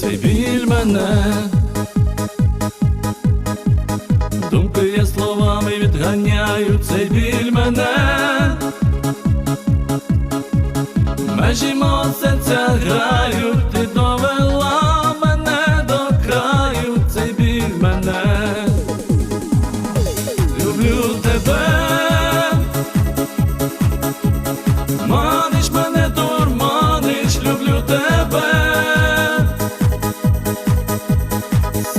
Цей біль мене, думки я словами відганяю, цей біль мене, межі мого серця грають, ти довела мене до краю, цей біль мене, люблю тебе.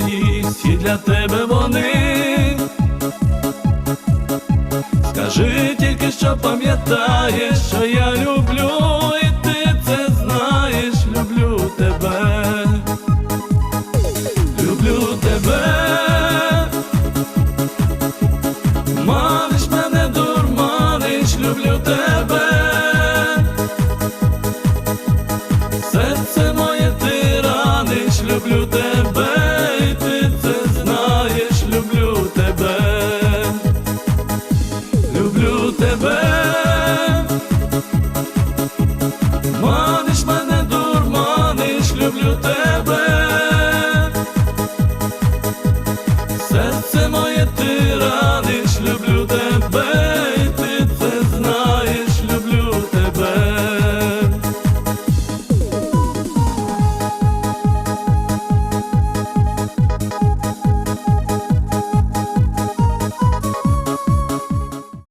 Моїй, всі для тебе вони. Скажи тільки, що пам'ятаєш, що я люблю, і ти це знаєш, люблю тебе, люблю тебе. Маниш мене, дурманиш, люблю тебе.